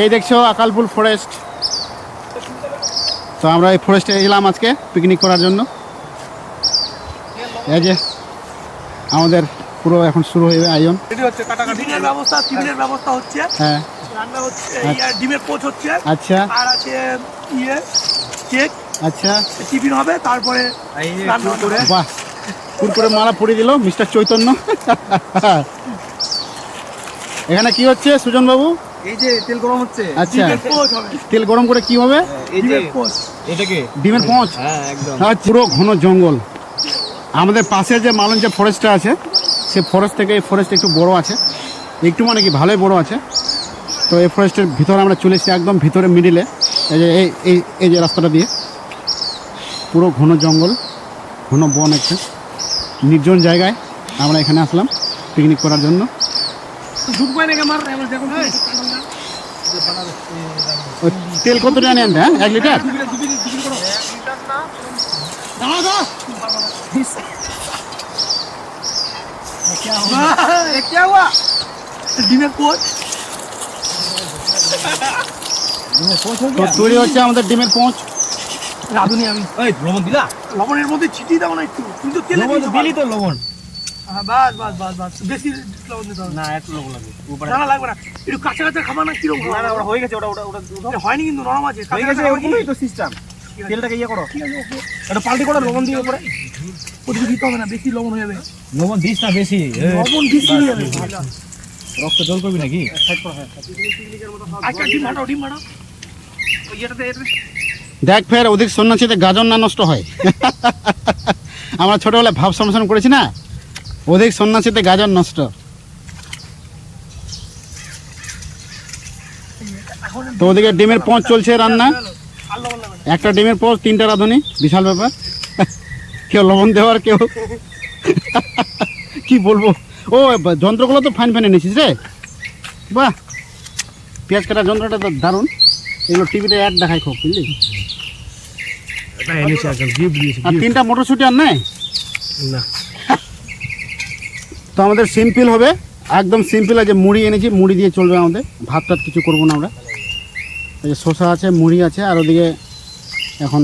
এই দেখছ আকালপুর ফরেস্ট তো আমরা এই ফরেস্টে এলাম আজকে পিকনিক করার জন্য। এই যে আমাদের পুরো এখন শুরু হয়ে যাবে আয়োজন ব্যবস্থা হচ্ছে। হ্যাঁ। রান্না হচ্ছে ডিমের পোচ হচ্ছে। আচ্ছা। আর আছে ইয়ে কেক। আচ্ছা। টিফিন হবে তারপরে রান্না করে। বাহ। কুরকুরে মালা পরিয়ে দিল মিস্টার চৈতন্য। এখানে কি হচ্ছে সুজন বাবু? এই যে তেল গরম হচ্ছে আচ্ছা। ডিমের পোচ হবে। তেল গরম করে কি হবে? এই যে ডিমের পোচ। এটাকে ডিমের পৌঁছ হ্যাঁ একদম। পুরো ঘন জঙ্গল। আমাদের পাশে যে মালঞ্চ যে ফরেস্টটা আছে সে ফরেস্ট থেকে এই ফরেস্ট একটু বড় আছে। একটু মানে কি ভালোই বড় আছে। তো এই ফরেস্টের ভিতরে আমরা চলে এসেছি একদম ভিতরে মিডিলে এই যে এই এই এই যে রাস্তাটা দিয়ে। পুরো ঘন জঙ্গল ঘন বন একটা। নির্জন জায়গায় আমরা এখানে আসলাম পিকনিক করার জন্য। তেল কত টাকা নেন হ্যাঁ? এক লিটার? তৈরি হচ্ছে আমাদের ডিমের পোঁচ। রাধুনি আমি। লবণ দিলা? লবণের মধ্যে ছিটিয়ে দাও না একটু। তুই তো তেল দিলি তো লবণ। বাস বাস বাস বাস। বেশি লবণ দিতে হবে না। না একটু লবণ লাগবে উপরে না না, লাগবে না। একটু কাঁচা কাঁচা খাবার না কীরকম না না ওটা হয়ে গেছে ওটা ওটা ওটা হয়নি কিন্তু নরম আছে। হয়ে গেছে ওরকমই তো সিস্টেম তেলটাকে ইয়ে করো। এটা পাল্টি করো লবণ দিয়ে উপরে। ওদিকে দিতে হবে না বেশি লবণ হয়ে যাবে। লবণ দিস না বেশি। লবণ বেশি হয়ে যাবে রক্ত জল করবি নাকি? আচ্ছা ডিম ফাটাও ডিম ফাটাও এটাতে এটাতে দেখ ফের অধিক সন্ন্যাসীতে গাজন না নষ্ট হয়। আমরা ছোটবেলায় ভাব সমসন করেছি না? অধিক সন্ন্যাসীতে গাজন নষ্ট। তো ওদিকে ডিমের পৌঁছ চলছে রান্না একটা ডিমের পৌঁছ তিনটা রাঁধুনি বিশাল ব্যাপার। কেউ লবণ দেওয়ার কেউ। কি বলব? ও যন্ত্রগুলো তো ফাইন ফাইন এনেছিস রে। বাহ! পেঁয়াজ কাটার যন্ত্রটা তো দারুণ। এগুলো টিভিতে অ্যাড দেখায় খুব বুঝলি? আর তিনটা মটরশুটি আর নেই? না। তো আমাদের সিম্পল হবে, একদম সিম্পল আছে, মুড়ি এনেছি, মুড়ি দিয়ে চলবে আমাদের ভাত টাত কিছু করব না আমরা। এই যে শসা আছে, মুড়ি আছে, আর ওদিকে এখন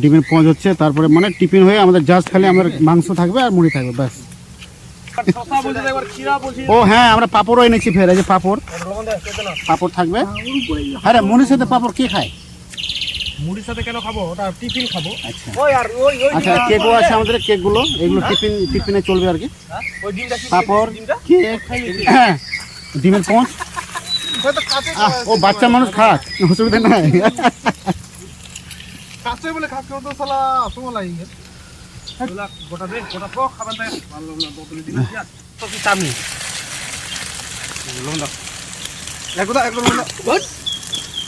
ডিমের পঁচ হচ্ছে, তারপরে মানে টিফিন হয়ে আমাদের জাস্ট খালি আমাদের মাংস থাকবে আর মুড়ি থাকবে, ব্যাস। ও হ্যাঁ আমরা পাপড়ও এনেছি ফের, এই যে পাপড়। পাপড় থাকবে। আরে, মুড়ির সাথে পাপড় কে খায়? মুড়ির সাথে কেন খাব? ওটা টিফিন খাব। আচ্ছা। ওই আর ওই ওই আচ্ছা কেকও আছে আমাদের কেকগুলো? এগুলো টিফিন টিফিনে চলবে আর কি। ওই ডিমটা পাপড় কেক হ্যাঁ ডিমের আহ, ও বাচ্চা মানুষ খাক অসুবিধা নাই। কাছে বলে খাচ্ছে তো সালা সময় লাগে গোটা দে গোটা পো খাবার দে। ভালো না বোতলে দিবি তো কি দাও। একদা একদম লবণ দাও।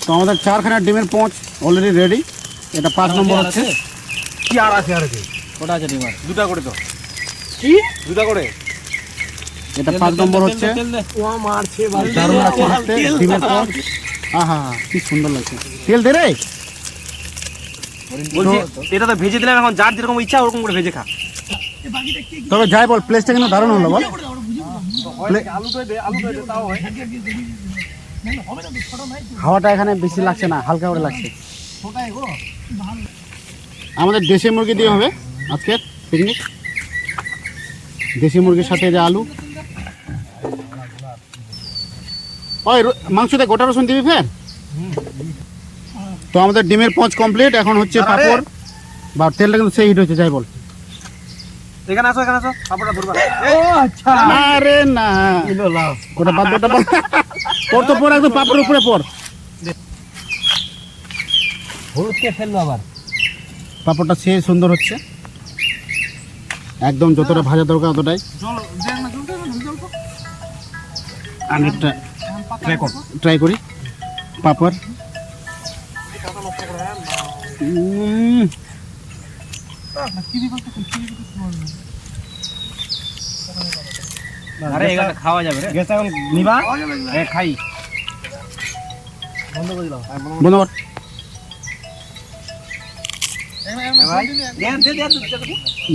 তো আমাদের চারখানা ডিমের পৌঁছ অলরেডি রেডি এটা পাঁচ নম্বর হচ্ছে। কি আর আছে আর কি ওটা আছে ডিমার দুটা করে তো। কি? দুটা করে? এটা পাঁচ নম্বর হচ্ছে। ও মারছে ভাই দারুণ লাগছে দেখতে ডিমের পৌঁছ। আহা কি সুন্দর লাগছে। তেল দে রে। বলছি এটা তো ভেজে দিলাম এখন যার যেরকম ইচ্ছা ওরকম করে ভেজে খা। তবে যাই বল প্লেসটা কিন্তু দারুণ হলো বল। আলু তো দে আলু তো দে তাও হয়। হাওয়াটা এখানে বেশি লাগছে না হালকা করে লাগছে। আমাদের দেশি মুরগি দিয়ে হবে আজকে পিকনিক দেশি মুরগির সাথে যে আলু। ওই মাংসতে গোটা রসুন দিবি ফের? তো আমাদের ডিমের পঁচ কমপ্লিট এখন হচ্ছে পাপড়। বা তেলটা কিন্তু সেই হিট হচ্ছে যাই বল। এখানে আসো এখানে আসো পাপড়টা ধরবা। ও আচ্ছা আরে না। ওটা বাদ দে, ওটা বাদ পর তো পর একদম পাপড়ের উপরে পর। হলুদকে ফেলল আবার। পাপড়টা সে সুন্দর হচ্ছে। একদম যতটা ভাজা দরকার অতটাই। জল দেখ না জল দেখ না জল তো আমি একটা ট্রাই কর। পাপড়। উম, আরে খাওয়া যাবে রে। গ্যাস এখন নিবা এ খাই। বন্ধ করে দাও। বন্ধ কর। ভাই দে দে দে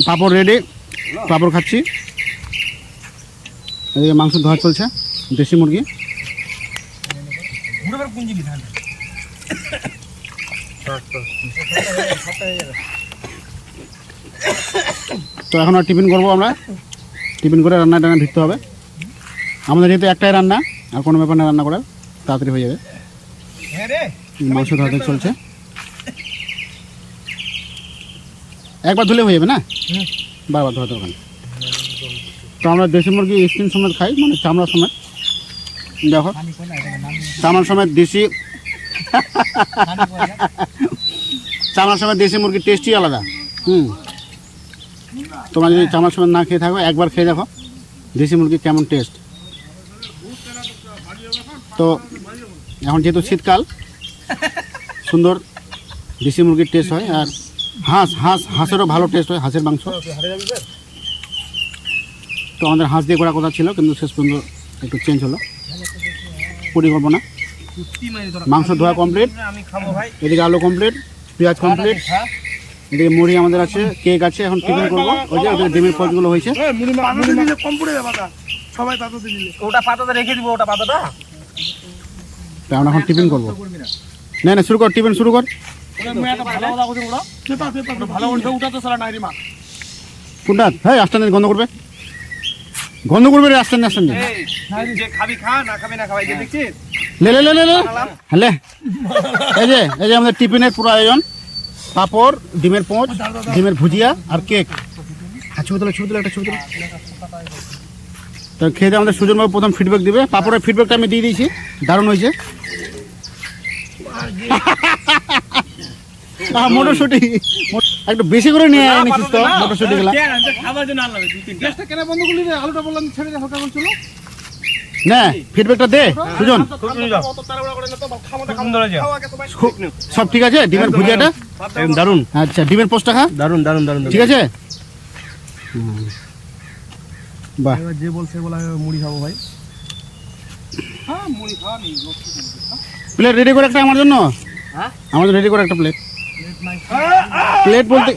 পাপড় রেডি পাপড় খাচ্ছি। এদিকে মাংস ধোয়া চলছে দেশি মুরগি। তো এখন আর টিফিন করব আমরা। টিফিন করে রান্না টান্না ভিড়তে হবে। আমাদের যেহেতু একটাই রান্না, আর কোনো ব্যাপার না রান্না করার, তাড়াতাড়ি হয়ে যাবে। মাংস ধরাতে চলছে। একবার ধুলে হয়ে যাবে না? বারবার ধরাতে হবে না। তো আমরা দেশি মুরগি স্কিন সমেত খাই মানে চামড়া সময় দেখো, চামড়া সমেত দেশি চামড়া সময় দেশি মুরগির টেস্টই আলাদা। হুম। তোমরা যদি চামড়া সমেত না খেয়ে থাকো, একবার খেয়ে দেখো। দেশি মুরগি কেমন টেস্ট তো, এখন যেহেতু শীতকাল, সুন্দর দেশি মুরগির টেস্ট হয়, আর হাঁস হাঁস, হাঁসেরও ভালো টেস্ট হয়, হাঁসের মাংস। তো আমাদের হাঁস দিয়ে করা কথা ছিল, কিন্তু শেষ পর্যন্ত একটু চেঞ্জ হলো। পরিকল্পনা। মাংস ধোয়া কমপ্লিট এদিকে আলু কমপ্লিট পেঁয়াজ কমপ্লিট এদিকে মুড়ি আমাদের আছে কেক আছে এখন টিফিন করব। ওই যে ওদের ডিমের পদগুলো হয়েছে। কম পড়ে যাবে সবাই পাতাতে দিলে ওটা পাতাতে রেখে দিব ওটা পাতাটা? তো আমরা এখন টিফিন করব। না না শুরু কর টিফিন শুরু কর। কোনটা হ্যাঁ আসতেন গন্ধ করবে। গন্ধ করবে রে আসতেন আসতেন এই খাবি খা না খাবি না খাওয়াই দেখছিস? লে লে লে লে লে। এই যে এই যে আমাদের টিফিনের পুরো আয়োজন। পাপড় ডিমের পোঁচ ডিমের ভুজিয়া আর কেক। আর ছবি তোলা ছবি তোলা একটা ছবি তোলা। তো খেয়ে দিয়ে আমাদের সুজনবাবু প্রথম ফিডব্যাক দিবে। পাপড়ের ফিডব্যাকটা আমি দিয়ে দিয়েছি। দারুণ হয়েছে। মটরশুঁটি। একটু বেশি করে নিয়ে নিচ্ছিস তো মটরশুঁটি গুলা খাবার জন্য আনলাম দুই তিনটা কেন বন্ধ করলি আলুটা বললাম ছেড়ে হালকা না ফিডব্যাকটা দে সুজন। অত তাড়াহুড়া করে না তো খাওয়াটা খুব সুন্দর হয়েছে খাওয়াকে সবাই খুব সব ঠিক আছে? ডিমের ভুজিয়াটা? একদম। দারুণ আচ্ছা ডিমের পোস্টটা খা। দারুণ দারুণ দারুণ ঠিক আছে? হুম। বাহ। যে বলছে বলা মুড়ি খাব ভাই। হ্যাঁ মুড়ি খাওয়া নেই প্লেট রেডি করে একটা আমার জন্য? হ্যাঁ? আমাদের রেডি করে একটা প্লেট প্লেট বলতে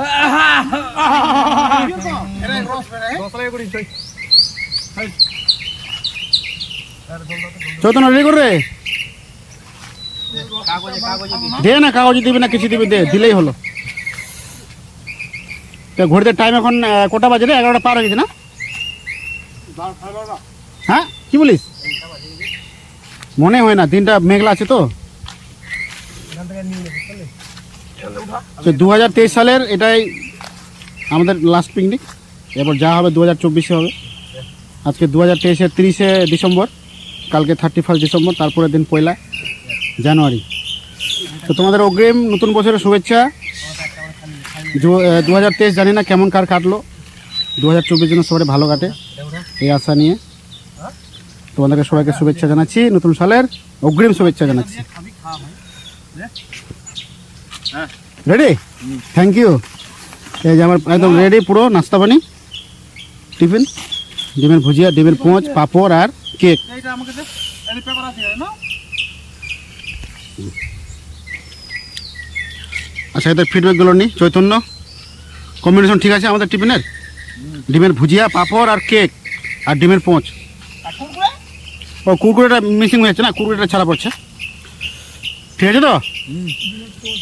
চৈতন্য রেডি করে দে না কাগজ দিবি না, কিছু দিবি, দে, দিলেই হলো। তো ঘড়িতে টাইম এখন কটা বাজে রে? এগারোটা পার হয়ে গেছে না? হ্যাঁ? কি বলিস? মনে হয় না, দিনটা মেঘলা আছে তো। দু হাজার তেইশ সালের এটাই আমাদের লাস্ট পিকনিক এরপর যা হবে দু হাজার চব্বিশে হবে। আজকে দু হাজার তেইশের তিরিশে ডিসেম্বর। কালকে থার্টি ফার্স্ট ডিসেম্বর, তারপরের দিন পয়লা জানুয়ারি। তো তোমাদের অগ্রিম নতুন বছরের শুভেচ্ছা। দু হাজার তেইশ জানি না কেমন কার কাটলো। দু হাজার চব্বিশ জন্য সবাই ভালো কাটে এই আশা নিয়ে। তোমাদেরকে সবাইকে শুভেচ্ছা জানাচ্ছি, নতুন সালের অগ্রিম শুভেচ্ছা জানাচ্ছি। রেডি থ্যাংক ইউ এই যে আমার একদম রেডি পুরো নাস্তা পানি টিফিন, ডিমের ভুজিয়া, ডিমের পোঁচ পাঁপড় আর কেক এইটা আমাকে দে। এই পেপার আছে না? আচ্ছা এদের ফিডব্যাকগুলো নিই চৈতন্য। কম্বিনেশন ঠিক আছে আমাদের টিফিনের? ডিমের ভুজিয়া পাঁপড় আর কেক আর ডিমের পোঁচ। ও কুরকুরেটা মিসিং হয়েছে না? কুরকুরেটা ছাড়া পড়ছে। ঠিক আছে তো?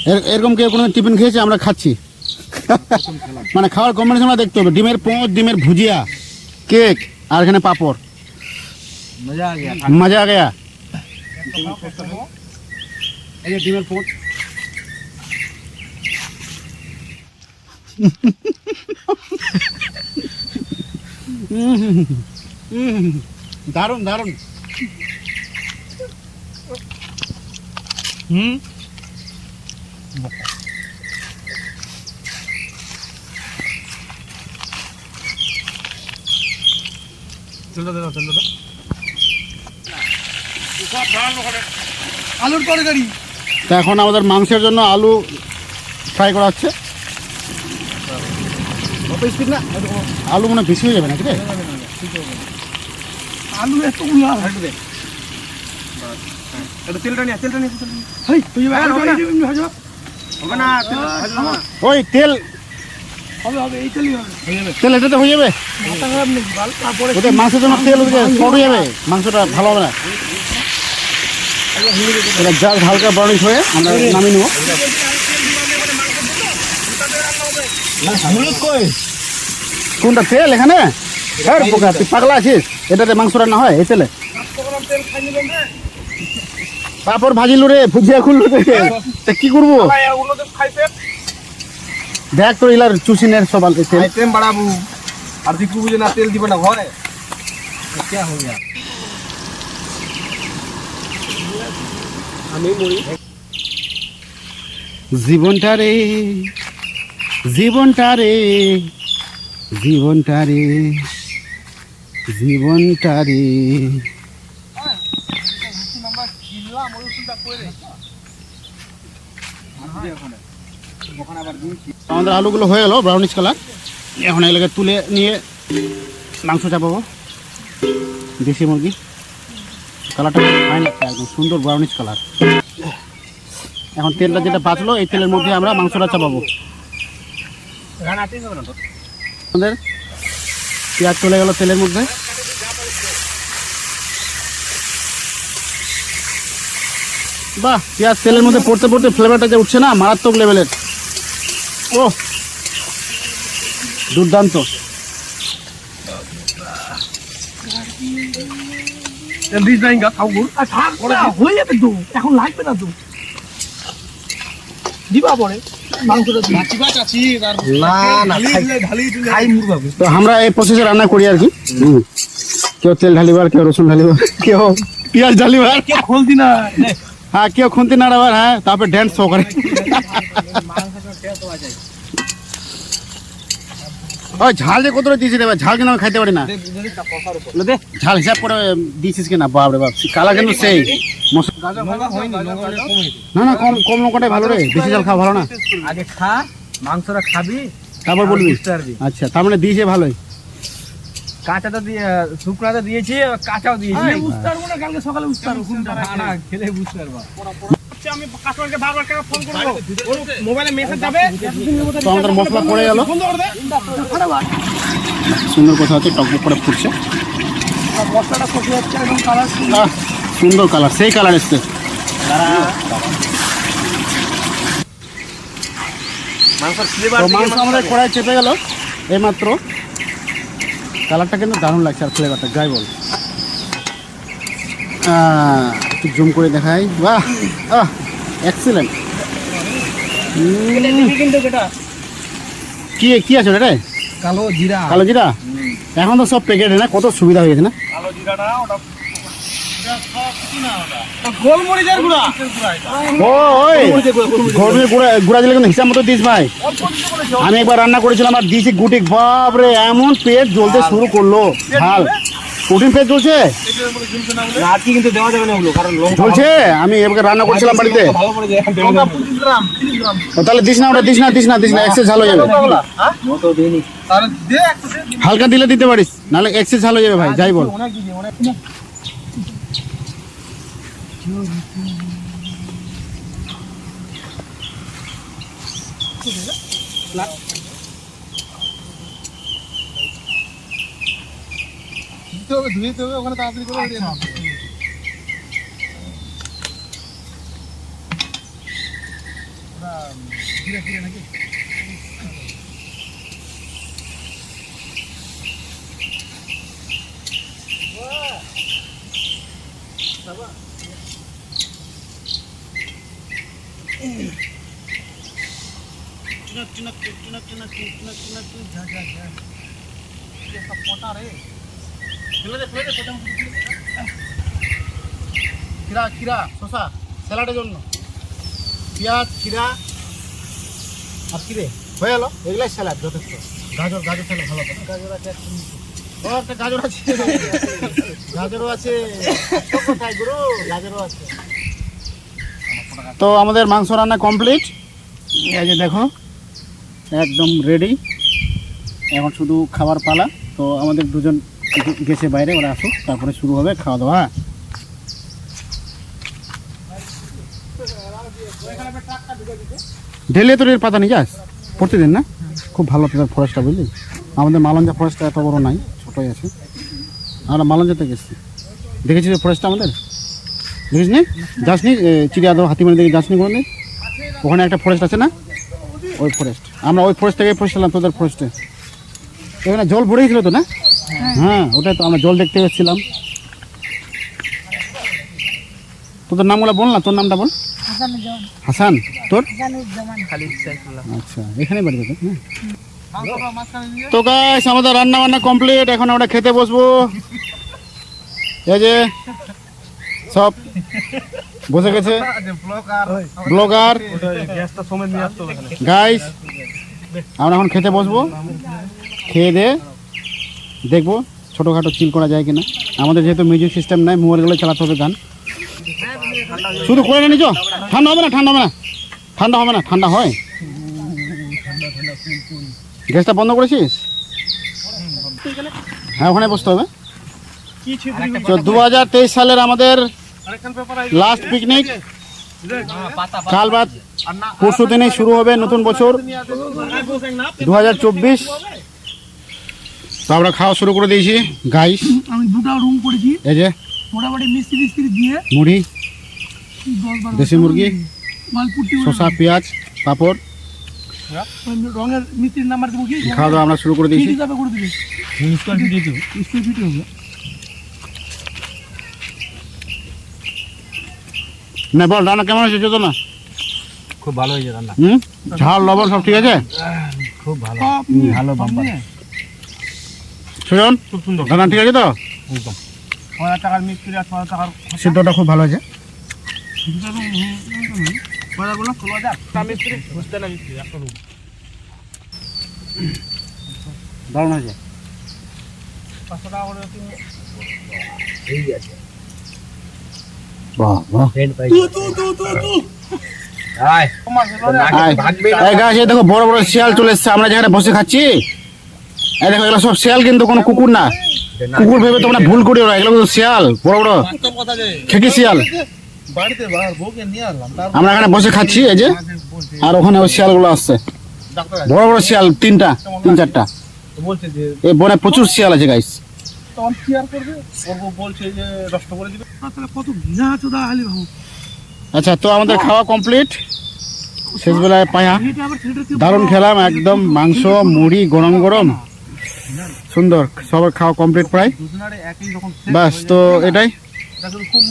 এর- এরকম কেউ কোনো টিফিন খেয়েছে? আমরা খাচ্ছি। মানে খাওয়ার কম্বিনেশন দেখতে হবে। ডিমের পোঁচ ডিমের ভুজিয়া কেক আর এখানে পাঁপড়। মজা আ গয়া মজা গয়া এই যে ডিমের পোঁচ দারুণ দারুণ হুম চলো দাদা চলো দাদা আলুর তরকারি। তো এখন আমাদের মাংসের জন্য আলু ফ্রাই করা হচ্ছে। অত স্পিড না? আলু মনে হয় বেশি হয়ে যাবে হ্যাঁ, আলু না। না। তেল ওই তেল তেল এটাতে হয়ে যাবে? মাংসের জন্য তেল হয়ে যাবে মাংসটা ভালো হবে না। এটা জাল হালকা ব্রাউনিশ হয়ে আমরা নামিয়ে নেব। কোনটা তেল এখানে? তুই পাগলা আছিস। এটাতে মাংস রান্না হয় এই তেলে। পাপড় ভাজিলু রে ভুজিয়া খুললু তা কি করব? দেখ তো ইলার চুষি নে আলতে তেল। বাড়াবো। আর দিকু না তেল দিবে না হয় আমি মুড়ি জীবনটা রে জীবনটা রে জীবনটা রে জীবনটা রে। আমাদের আলুগুলো হয়ে গেল ব্রাউনিশ কালার এখন এগুলোকে তুলে নিয়ে মাংস চাপাবো দেশি মুরগি। কালারটা ফাইন সুন্দর ব্রাউনিশ কালার এখন তেলটা যেটা বাঁচলো, এই তেলের মধ্যে আমরা মাংসটা চাপাবো। আমাদের পেঁয়াজ চলে গেল তেলের মধ্যে। বাহ, পেঁয়াজ তেলের মধ্যে পড়তে পড়তে ফ্লেভারটা যে উঠছে না, মারাত্মক লেভেলের ও দুর্দান্ত। দিস নাই গা খাও গুড় হয়ে যাবে তো এখন লাগবে না তো। দিবা পরে মাংসটা দিবা। না না ঢালি খাই মুড়বাবু তো আমরা এই প্রসেসে রান্না করি আর কি। কেউ তেল ঢালিবার কেউ রসুন ঢালিবার কেউ পেঁয়াজ ঢালিবার। কে খোল দি না। হ্যাঁ কেউ খুন্তি নাড়াবার হ্যাঁ তারপর ড্যান্স শো করে। ওই ঝাল যে কতটা দিয়েছিস এবার ঝাল কেন আমি খাইতে পারি না। দে ঝাল হিসাব করে দিয়েছিস কিনা বাপ রে বাপ কালা কিন্তু সেই। মশলা না না কম কম লঙ্কাটাই ভালো রে বেশি ঝাল খাওয়া ভালো না। আগে খা মাংসটা খাবি তারপর বলবি। বুঝতে পারবি। আচ্ছা তার মানে দিয়েছে ভালোই। কাঁচাটা দিয়ে শুকনাটা দিয়েছি কাঁচাও দিয়েছি। কালকে সকালে পারব। খেলে বুঝতে পারবা। আমি কাস্টমারকে বারবার কেন ফোন করব? মোবাইলে মেসেজ যাবে। আমাদের মশলা পড়ে গেল। বন্ধ করে দে। সুন্দর কথা হচ্ছে টকবক করে ফুটছে। মশলাটা কষে যাচ্ছে একদম কালার সুন্দর কালার সেই কালার এসছে। মাংস আমাদের কড়াই চেপে গেল এইমাত্র। কালারটা কিন্তু দারুণ লাগছে আর ফ্লেভারটা যাই বল। আহ, একটু জুম করে দেখাই। বাহ! আহ এক্সিলেন্ট কি কি আছে রে কালো জিরা। কালো জিরা? এখন তো সব প্যাকেটে না কত সুবিধা হয়ে গেছে না? কালো জিরাটা ওটা ও ওই গরমে গুঁড়া গুঁড়া। দিলে কিন্তু হিসাব মতো দিস ভাই। আমি একবার রান্না করেছিলাম আর দিয়েছি গুটি। বাপ রে এমন পেট জ্বলতে শুরু করল। ঝাল প্রোটিন পেট জ্বলছে রাতি কিন্তু দেওয়া যাবে না ওগুলো কারণ জ্বলছে আমি এবার রান্না করেছিলাম বাড়িতে। ভালো তাহলে দিস না ওটা দিস না দিস না দিস না এক্সেস ঝাল হয়ে যাবে। হ্যাঁ? হালকা দিলে দিতে পারিস নাহলে এক্সেস ঝাল হয়ে যাবে ভাই যাই বল। অনেক দিদি অনেক দিতে হবে ধুয়ে দিতে হবে ওখানে তাড়াতাড়ি করে দিয়ে দাও। ওটা ধীরে ধীরে নাকি একটা পটা রে ফেলে দে ফেলে দে পটা খিরা খিরা শশা স্যালাডের জন্য। পেঁয়াজ খিরা আর কি রে? হয়ে গেল? এগুলাই স্যালাড যথেষ্ট। গাজর গাজর খেলে ভালো গাজর আছে ও একটা গাজর আছে। গাজরও আছে। কোথায় গুরু? গাজরও আছে। তো আমাদের মাংস রান্না কমপ্লিট। এই যে দেখো একদম রেডি এখন শুধু খাবার পালা। তো আমাদের দুজন গেছে বাইরে ওরা আসুক তারপরে শুরু হবে খাওয়া দাওয়া? ঢেলে তোর এর পাতা নিয়ে যাস প্রতিদিন না? খুব ভালো তোদের ফরেস্টটা বুঝলি। আমাদের মালঞ্জা ফরেস্টটা এত বড় নাই ছোটই আছে। আমরা মালঞ্জাতে গেছি। দেখেছিস ফরেস্টটা আমাদের? বুঝিস নি? যাসনি এ, চিড়িয়াদহ হাতিমারি দিকে যাসনি কোনো ওখানে একটা ফরেস্ট আছে না? ওই ফরেস্ট আমরা ওই ফরেস্ট থেকে পড়ছিলাম তোদের ফরেস্টে এখানে জল ভরে গেছিল তো না? হ্যাঁ ওটাই তো আমরা জল দেখতে এসেছিলাম। তোদের নামগুলো বল না, তোর নামটা বল। হাসান, তোর? আচ্ছা এখানে বাড়ি হ্যাঁ। তো গাইস আমাদের রান্না বান্না কমপ্লিট এখন আমরা খেতে বসবো। এই যে, সব বসে গেছে। ব্লগার। গাইস আমরা এখন খেতে বসবো। খেয়ে দিয়ে দেখব ছোটোখাটো চিল করা যায় কিনা। আমাদের যেহেতু মিউজিক সিস্টেম নাই মোবাইলগুলো চালাতে হবে গান। শুধু করে নিচ ঠান্ডা হবে না, ঠান্ডা হবে না। ঠান্ডা হবে না, ঠান্ডা হয়। গ্যাসটা বন্ধ করেছিস? হ্যাঁ ওখানে বসতে হবে। তো দু হাজার তেইশ সালের আমাদের লাস্ট পিকনিক কাল বাদ পরশু দিনে শুরু হবে নতুন বছর। দু হাজার চব্বিশ তো আমরা খাওয়া শুরু করে দিয়েছি। গাইস আমি দুটো রুম করেছি। এই যে মোটামুটি মিস্ত্রি মিস্ত্রি দিয়ে মুড়ি দেশি মুরগি মালপুটি শসা পেঁয়াজ পাঁপড়। রঙের মিস্ত্রির নাম্বার দেবো কি খাওয়া দাওয়া আমরা শুরু করে দিয়েছি। হিসাবে করে দিবে। স্কোয়ার ফিট স্কোয়ার ফিট হবে। না বল রান্না কেমন চোদ্দ না? খুব ভালো হয়েছে রান্না। ঝাল লবণ সব ঠিক আছে? খুব ভালো। ভালো বাম্পার। সুজন খুব সুন্দর। রান্না ঠিক আছে তো? একদম। টাকার মিস্ত্রি আর টাকার সিদ্ধটা খুব ভালো দারুণ আছে। পাঁচশো টাকা করে দেখো বড় বড় শিয়াল চলে এসছে। আমরা যেখানে বসে খাচ্ছি এই দেখো এগুলো সব শিয়াল কিন্তু কোনো কুকুর না। কুকুর ভেবে তোমরা ভুল করিও না এগুলো কিন্তু শিয়াল বড় বড়। খেকি শিয়াল। আমরা এখানে বসে খাচ্ছি এই যে। আর ওখানে ওই শিয়ালগুলো আসছে। বড় বড় শিয়াল তিনটা তিন চারটা। এই বনে প্রচুর শিয়াল আছে গাইস করে আচ্ছা তো আমাদের খাওয়া কমপ্লিট শেষবেলায় পায়া। দারুণ খেলাম একদম মাংস মুড়ি গরম গরম। সুন্দর সবার খাওয়া কমপ্লিট প্রায়? ব্যাস বাস তো এটাই? খুব